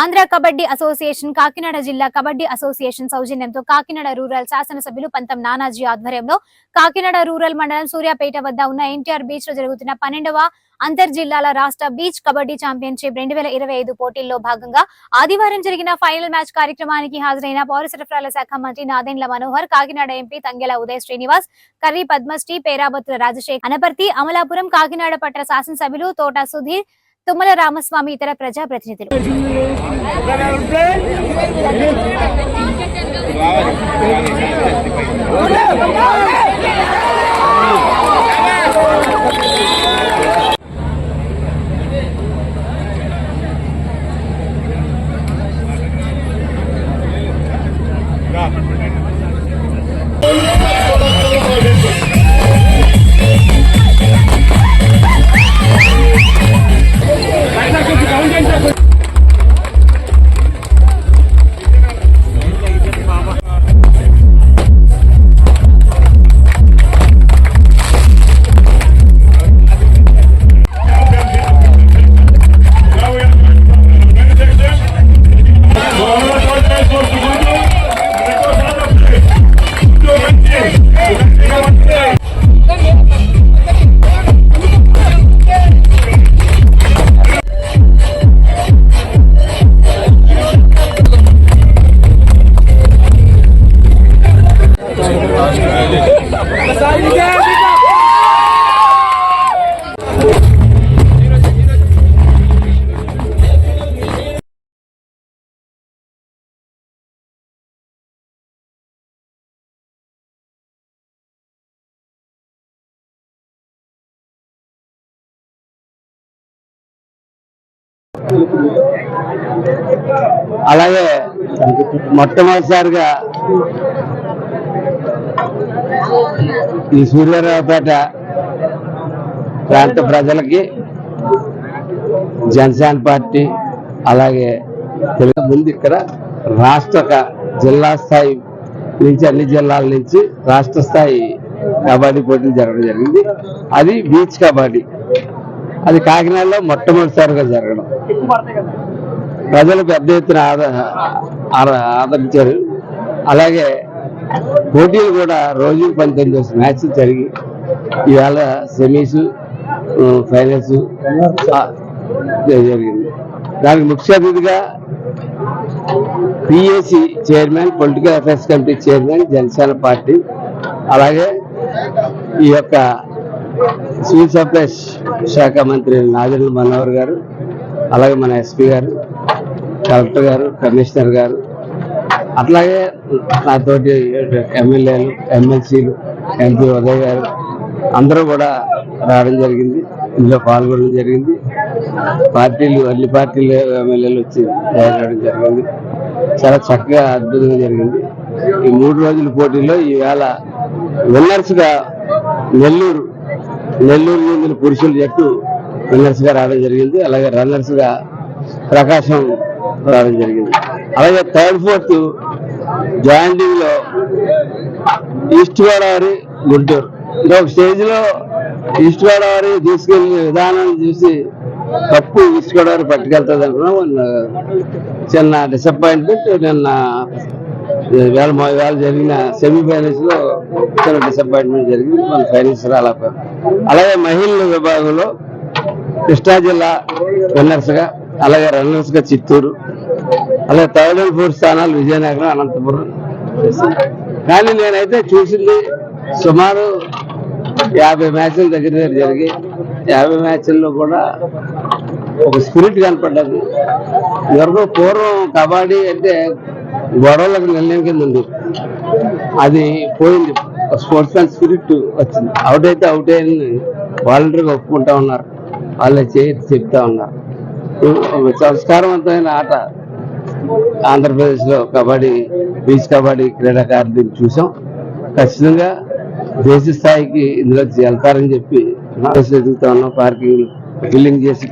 Andhra kabaddi association Kakinada జిల్లా kabaddi association సౌజన్యంతో Kakinada rural శాసనసభ్యులు పంతం నానాజీ ఆధ్వర్యంలో కాకినాడ రూరల్ మండలం సూర్యాపేట వద్ద ఉన్న ఎన్టీఆర్ బీచ్లో జరుగుతున్న పన్నెండవ అంతర్ జిల్లాల రాష్ట్ర బీచ్ కబడ్డీ ఛాంపియన్షిప్ రెండు వేల ఇరవై ఐదు పోటీల్లో భాగంగా ఆదివారం జరిగిన ఫైనల్ మ్యాచ్ కార్యక్రమానికి హాజరైన పౌర సరఫరాల శాఖ మంత్రి నాదెండ్ల మనోహర్ కాకినాడ ఎంపీ తంగెల ఉదయ్ శ్రీనివాస్ కర్రీ పద్మశ్రీ పేరాబత్తుల రాజశేఖర్ అనపర్తి అమలాపురం కాకినాడ పట్ల శాసనసభ్యులు తోట సుధీర్ తుమ్మల రామస్వామి ఇతర ప్రజాప్రతినిధులు అలాగే మొట్టమొదటిసారిగా ఈ సూర్యారావుపేట ప్రాంత ప్రజలకి జనసేన పార్టీ అలాగే తెలుగు ముందు ఇక్కడ రాష్ట్ర జిల్లా స్థాయి నుంచి అన్ని జిల్లాల నుంచి రాష్ట్ర స్థాయి కబడ్డీ పోటీలు జరగడం జరిగింది. అది బీచ్ కబడ్డీ. అది కాకినాడలో మొట్టమొదటిసారిగా జరగడం. ప్రజలు పెద్ద ఎత్తున ఆద- ఆదరించారు. అలాగే పోటీలు కూడా రోజు పంతొమ్మిది మ్యాచ్ జరిగి ఇవాళ సెమీస్ ఫైనల్స్ జరిగింది. దానికి ముఖ్య అతిథిగా PAC chairman political affairs committee chairman Janasena party అలాగే ఈ యొక్క సివిల్ సప్లైస్ శాఖ మంత్రి నాగేంద్ర మనోహర్ గారు అలాగే మన ఎస్పీ గారు కలెక్టర్ గారు కమిషనర్ గారు అట్లాగే నాతోటి ఎమ్మెల్యేలు ఎమ్మెల్సీలు ఎంపీ ఉదయ్ గారు అందరూ కూడా రావడం జరిగింది. ఇందులో పాల్గొనడం జరిగింది. పార్టీలు అన్ని పార్టీలు ఎమ్మెల్యేలు వచ్చి తయారవడం జరిగింది. చాలా చక్కగా అద్భుతంగా జరిగింది. ఈ మూడు రోజుల పోటీలో ఈవేళ విన్నర్స్గా నెల్లూరు నెల్లూరు చెందిన పురుషుల జట్టు విన్నర్స్గా రావడం జరిగింది. అలాగే రన్నర్స్గా ప్రకాశం రావడం జరిగింది. అలాగే థర్డ్ ఫోర్త్ జాయింటింగ్లో ఈస్ట్ గోదావరి గుంటూరు. ఇంకొక స్టేజ్లో ఈస్ట్ గోదావరి తీసుకెళ్ళే విధానాన్ని చూసి తప్పు ఈస్ట్ గోదావరి పట్టుకెళ్తుంది అనుకున్నాం. చిన్న డిసప్పాయింట్మెంట్ నిన్న వేళ వేళ జరిగిన సెమీఫైనల్స్లో డిసప్పాయింట్మెంట్ జరిగింది. మన ఫైనల్స్ రాలేకపోయాం. అలాగే మహిళల విభాగంలో కృష్ణా జిల్లా విన్నర్స్గా అలాగే రన్నర్స్గా చిత్తూరు అలాగే థర్డ్ అండ్ ఫోర్త్ స్థానాలు విజయనగరం అనంతపురం కానీ నేనైతే చూసింది సుమారు యాభై మ్యాచ్ల దగ్గర దగ్గర జరిగి యాభై మ్యాచ్ల్లో కూడా ఒక స్పిరిట్ కనపడ్డది. ఎవరికో పూర్వం కబడ్డీ అంటే గొడవలకు నిర్ణయం కింద ఉంది అది పోయింది. స్పోర్ట్స్ మ్యాన్ స్పిరిట్ వచ్చింది. అవుట్ అయితే అవుట్ అయ్యింది వాలంటీర్గా ఒప్పుకుంటా ఉన్నారు. వాళ్ళే చేయి చెప్తా ఉన్నారు. సంస్కారవంతమైన ఆట ఆంధ్రప్రదేశ్లో కబడ్డీ బీచ్ కబడ్డీ క్రీడాకారులు చూసాం. ఖచ్చితంగా దేశ స్థాయికి ఇందులో వెళ్తారని చెప్పి ఎదుగుతా ఉన్నాం. పార్కింగ్ బిల్లింగ్ చేసి